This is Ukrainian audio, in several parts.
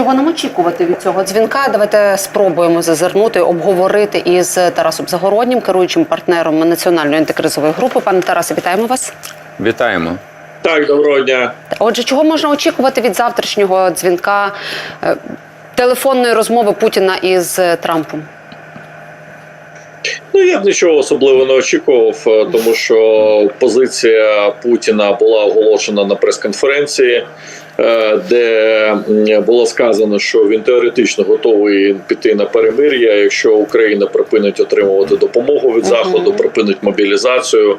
Чого нам очікувати від цього дзвінка? Давайте спробуємо зазирнути, обговорити із Тарасом Загороднім, керуючим партнером національної антикризової групи. Пане Тарасе, вітаємо вас. Вітаємо. Так, доброго дня. Отже, чого можна очікувати від завтрашнього дзвінка е, телефонної розмови Путіна із е, Трампом? Ну я б нічого особливо не очікував, е, тому що позиція Путіна була оголошена на прес-конференції, де було сказано, що він теоретично готовий піти на перемир'я, якщо Україна припинить отримувати допомогу від заходу, припинить мобілізацію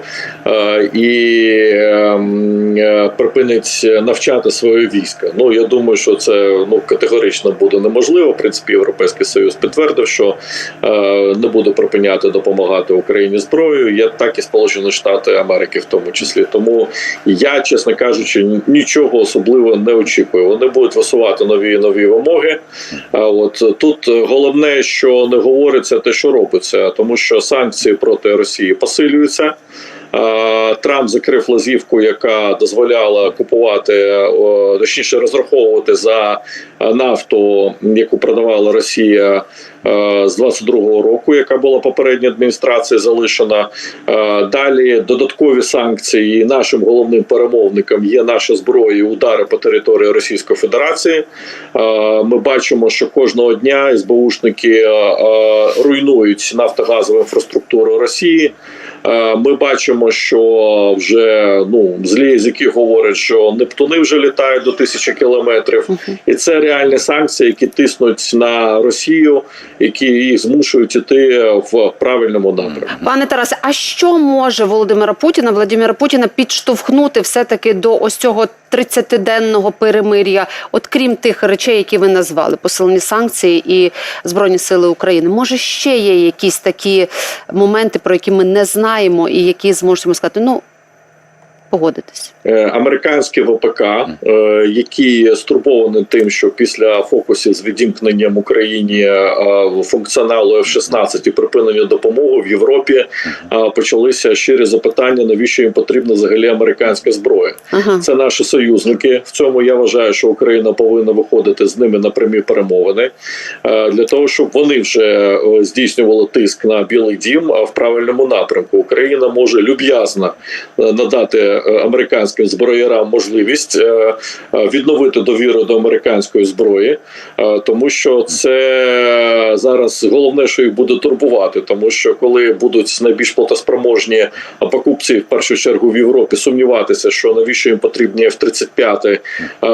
е, і е, м, е, припинить навчати своє військо. Ну я думаю, що це ну категорично буде неможливо. В принципі, європейський союз підтвердив, що е, не буде припиняти допомагати Україні зброєю. Є так і Сполучені Штати Америки, в тому числі. Тому я, чесно кажучи, нічого особливого не очікую. Вони будуть висувати нові нові вимоги. От тут головне, що не говориться, те, що робиться, тому що санкції проти Росії посилюються. Е, Трамп закрив лазівку, яка дозволяла купувати, точніше розраховувати за нафту, яку продавала Росія е, з 22-го року, яка була попередня адміністрація залишена. Е, Далі додаткові санкції. Нашим головним перемовником є наша зброя і удари по території Російської Федерації. Ми бачимо, що кожного дня СБУшники руйнують нафтогазову інфраструктуру Росії. Е, Ми бачимо, що вже ну злі язики говорять, що Нептуни вже літають до тисячі кілометрів, і це реальні санкції, які тиснуть на Росію, які їх змушують іти в правильному напрямку. Пане Тарасе, а що може Володимира Путіна, Владимира Путіна підштовхнути все-таки до ось цього 30-денного перемир'я, от крім тих речей, які ви назвали, посилені санкції і Збройні Сили України? Може, ще є якісь такі моменти, про які ми не знаємо, і які зможемо сказати, ну погодитись. Е, американський ВПК, е, які стурбовані тим, що після фокусів з відімкненням Україні е, функціоналу F-16 і припинення допомоги в Європі почалися щирі запитання, навіщо їм потрібна взагалі американська зброя. Ага. Це наші союзники. В цьому я вважаю, що Україна повинна виходити з ними на прямі перемовини для того, щоб вони вже здійснювали тиск на Білий Дім в правильному напрямку. Україна може люб'язно надати американським зброярам можливість е, е, відновити довіру до американської зброї, е, тому що це зараз головне, що їх буде турбувати, тому що коли будуть найбільш платоспроможні покупці, в першу чергу в Європі, сумніватися, що навіщо їм потрібні F-35 е,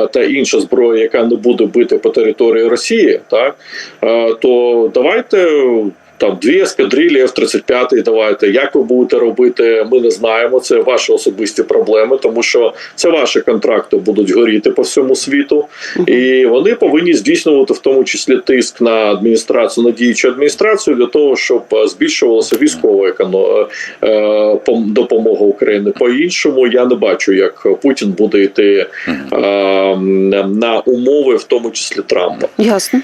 та інша зброя, яка не буде бити по території Росії, так е, то давайте. Там дві ескадрилі F-35, давайте. Як ви будете робити, ми не знаємо. Це ваші особисті проблеми, тому що це ваші контракти будуть горіти по всьому світу, і вони повинні здійснювати в тому числі тиск на адміністрацію, на діючу адміністрацію для того, щоб е, збільшувалася військова еконо- е, допомога України. По іншому я не бачу, як Путін буде йти е, на умови, в тому числі Трампа. Ясно.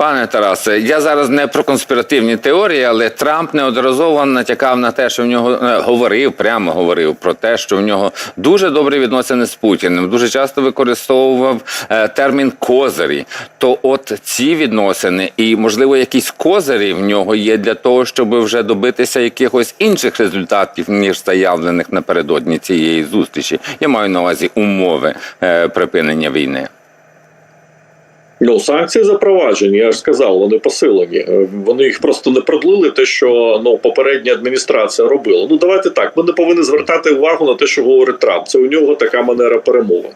Пане Тарасе, я зараз не про конспіративні теорії, але Трамп неодноразово натякав на те, що в нього е, говорив, прямо говорив про те, що в нього дуже добрі відносини з Путіним. Дуже часто використовував е, термін козирі. То от ці відносини і, можливо, якісь козирі в нього є для того, щоб вже добитися якихось інших результатів, ніж заявлених напередодні цієї зустрічі. Я маю на увазі умови е, припинення війни. Ну, санкції запроваджені, я ж сказав, вони посилені. Е, Вони їх просто не продлили, те, що ну попередня адміністрація робила. Ну давайте так. Ми не повинні звертати увагу на те, що говорить Трамп. Це у нього така манера перемовин.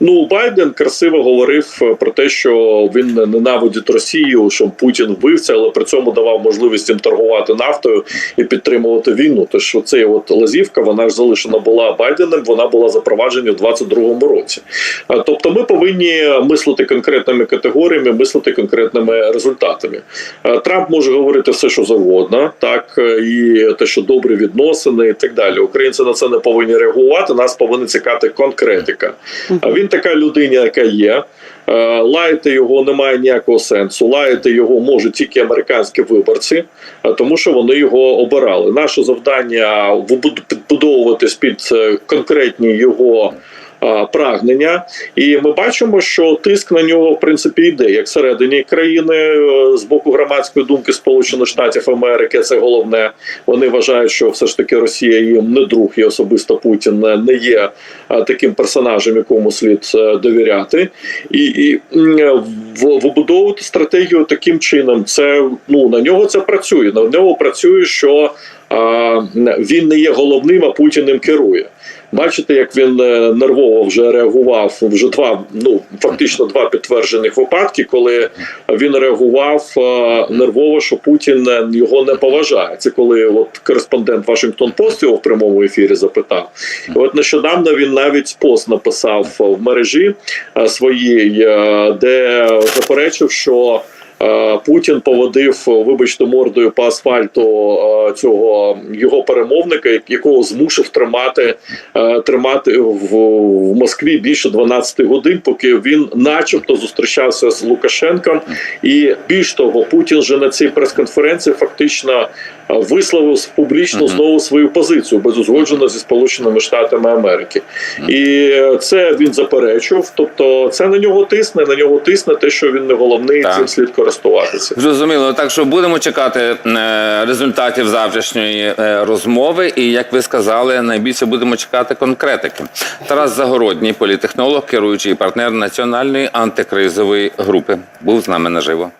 Ну Байден красиво говорив е, про те, що він ненавидить Росію, що Путін вбивця, але при цьому давав можливість їм торгувати нафтою і підтримувати війну. Тож оцей от лазівка, вона ж залишена була Байденом. Вона була запроваджена в 22-му році. Тобто, ми повинні мислити конкретними категоріями, мислити конкретними результатами. Трамп може говорити все, що завгодно, так е, і те, що добрі відносини, і так далі. Українці на це не повинні реагувати. Нас повинна цікати конкретика. А він така людина, яка є. Е, Лаяти його немає ніякого сенсу. Лаяти його можуть тільки американські виборці, е, тому що вони його обирали. Наше завдання підбудовуватись під е, конкретні його прагнення, і ми бачимо, що тиск на нього в принципі йде як всередині країни е, з боку громадської думки Сполучених Штатів Америки. Це головне. Вони вважають, що все ж таки Росія їм не друг, і особисто Путін не- є е, таким персонажем, якому слід е, довіряти, і, і вибудовувати стратегію таким чином. Це ну на нього це працює. На нього працює, що а, він не є головним, а Путін ним керує. Бачите, як він е, нервово вже реагував. Вже два, ну фактично два підтверджених випадки, коли він реагував е, нервово, що Путін е, його не поважає. Це коли от кореспондент Вашингтон Пост його в прямому ефірі запитав. І от нещодавно він навіть пост написав в мережі своїй, де заперечив, що. Е, Путін поводив, вибачте, мордою по асфальту е, цього його перемовника, якого змусив тримати, е, тримати в, в Москві більше 12 годин, поки він, начебто, зустрічався з Лукашенком. І більш того, Путін же на цій прес-конференції фактично е, висловив публічно знову свою позицію без узгоджено зі Сполученими Штатами Америки. І це він заперечував. Тобто, це на нього тисне, на нього тисне те, що він не головний, Так. цим слід користуватися. Зрозуміло, так що будемо чекати е, результатів завтрашньої е, розмови, і як ви сказали, найбільше будемо чекати конкретики. Тарас Загородній, політехнолог, керуючий партнер національної антикризової групи, був з нами наживо.